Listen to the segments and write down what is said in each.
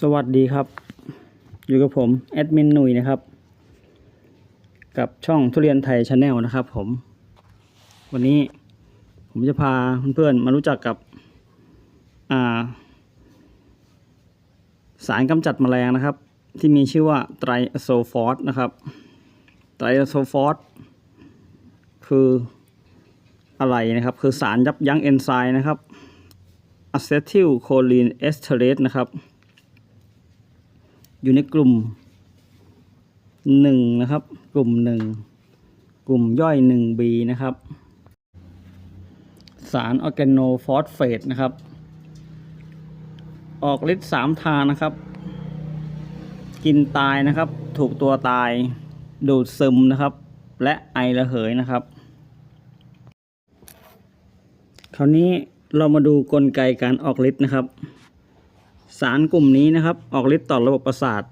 สวัสดีครับ อยู่กับผมแอดมินหนุ่ยนะครับ กับช่องทุเรียนไทยชาแนลนะครับผม วันนี้ผมจะพาเพื่อนๆมารู้จักกับาสารกำจัดแมลงนะครับ ที่มีชื่อว่าไตรโซฟอสนะครับ ไตรโซฟอสคืออะไรนะครับ คือสารยับยั้งเอนไซม์นะครับอะเซทิลโคลีนเอสเทเรสนะครับ อยู่ในกลุ่มหนึ่งนะครับ กลุ่มหนึ่งกลุ่มย่อยหนึ่ง B นะครับ สารออร์แกโนฟอสเฟตนะครับ ออกฤทธิ์สามทางนะครับ กินตายนะครับ ถูกตัวตาย ดูดซึมนะครับ และไอระเหยนะครับ คราวนี้เรามาดูกลไกการออกฤทธิ์นะครับ สารกลุ่มนี้นะครับ ออกฤทธิ์ต่อระบบประสาท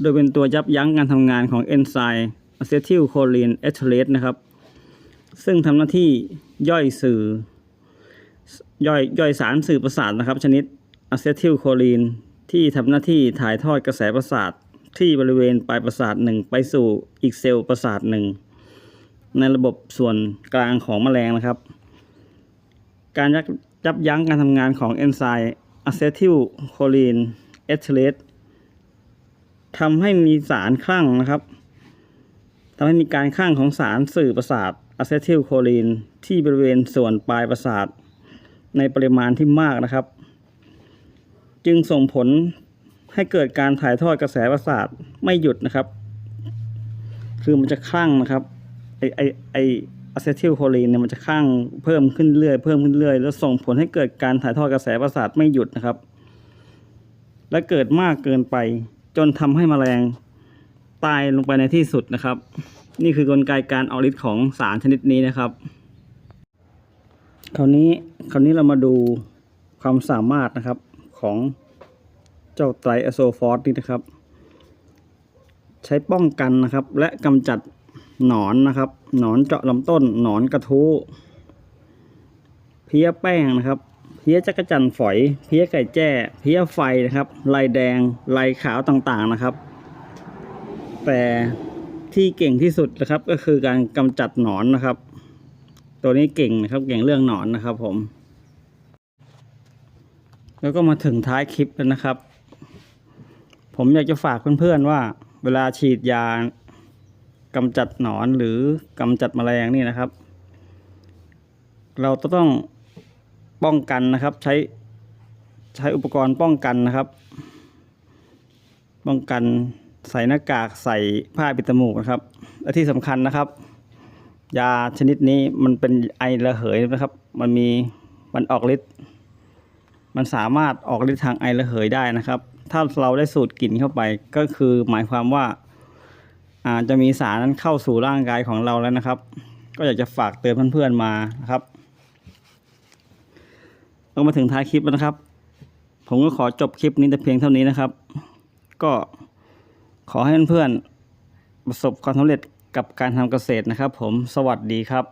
โดยเป็นตัวยับยั้งการทำงานของเอนไซม์อะเซทิลโคลีนเอทเรสนะครับ ซึ่งทำหน้าที่ย่อยสื่อย่อยย่อยสารสื่อประสาทนะครับ ชนิดอะเซทิลโคลีนที่ทำหน้าที่ถ่ายทอดกระแสประสาทที่บริเวณปลายประสาทหนึ่งไปสู่อีกเซลล์ประสาทหนึ่งในระบบส่วนกลางของแมลงนะครับ การยับยั้งการทำงานของเอนไซม์ อะเซทิลโคลีนเอทเรสทำให้มีสารคลั่งนะครับทำให้มีการคลั่งของสารสื่อประสาทอะเซทิลโคลีนที่บริเวณส่วนปลายประสาท ในปริมาณที่มากนะครับ จึงส่งผลให้เกิดการถ่ายทอดกระแสประสาทไม่หยุดนะครับ คือมันจะคลั่งนะครับไอไอไอ อะเซทิลโคลีนเนี่ยมันจะคลั่งเพิ่มขึ้นเรื่อยเพิ่มขึ้นเรื่อยแล้วส่งผลให้เกิดการถ่ายทอดกระแสประสาทไม่หยุดนะครับ และเกิดมากเกินไป จนทำให้แมลงตายลงไปในที่สุดนะครับ นี่คือกลไกการออกฤทธิ์ของสารชนิดนี้นะครับ คราวนี้คราวนี้เรามาดูความสามารถนะครับของเจ้าไตรอะโซฟอสนี่นะครับ ใช้ป้องกันนะครับ และกำจัด หนอนนะครับ หนอนเจาะลำต้น หนอนกระทู้เพี้ยแป้งนะครับ เพี้ยจักรจันฝอย เพี้ยไก่แจ้ เพี้ยไฟนะครับ ลายแดง ลายขาวต่างๆนะครับ แต่ที่เก่งที่สุดนะครับ ก็คือการกำจัดหนอนนะครับ ตัวนี้เก่งนะครับ เก่งเรื่องหนอนนะครับ ผม แล้วก็มาถึงท้ายคลิปแล้วนะครับ ผมอยากจะฝากเพื่อนๆว่า เวลาฉีดยา กำจัดหนอนหรือกำจัดแมลงนี่นะครับ เราต้องป้องกันนะครับใช้ใช้อุปกรณ์ป้องกันนะครับ ป้องกันใส่หน้ากากใส่ผ้าปิดจมูกนะครับ และที่สำคัญนะครับ ยาชนิดนี้มันเป็นไอระเหยนะครับ มันมีมันออกฤทธิ์มันสามารถออกฤทธิ์ทางไอระเหยได้นะครับ ถ้าเราได้สูดกลิ่นเข้าไปก็คือหมายความว่า อาจจะมีสารนั้นเข้าสู่ร่างกายของเราแล้วนะครับ ก็อยากจะฝากเตือนเพื่อนๆมานะครับเรามาถึงท้ายคลิปแล้วนะครับ ผมก็ขอจบคลิปนี้แต่เพียงเท่านี้นะครับ ก็ขอให้เพื่อนๆประสบความสำเร็จกับการทำเกษตรนะครับ ผมสวัสดีครับ